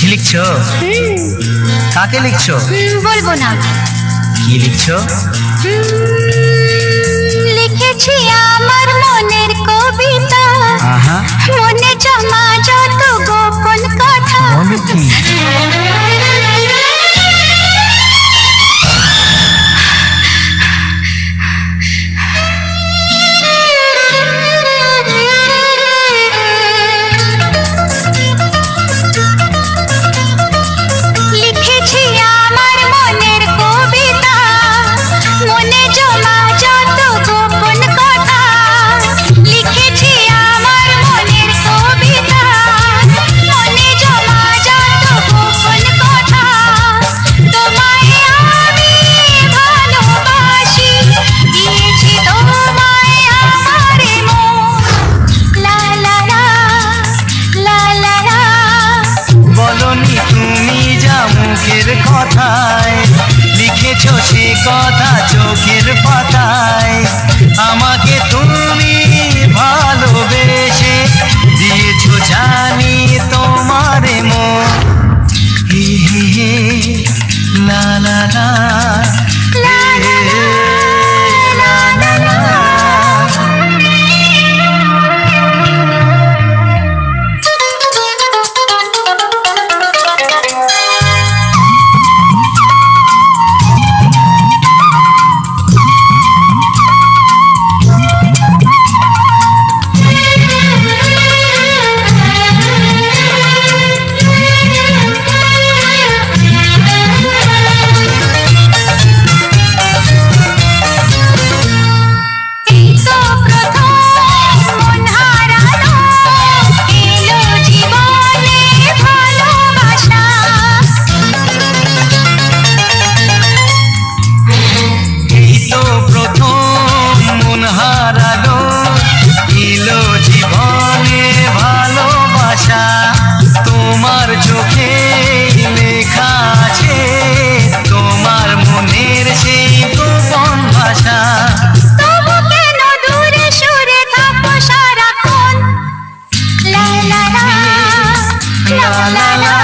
চিঠি লিখছো? কাকে লিখছো? বলব না। কি লিখছো? কথায় লিখেছ সে কথা চোখের পা ছিল জীবনে ভালোবাসা। তোমার চোখে লেখা আছে, তোমার মনের সেই গোপন ভাষা। La la la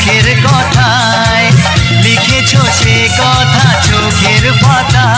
মুখের কথায় লিখেছ সে কথা চোখের পাতা।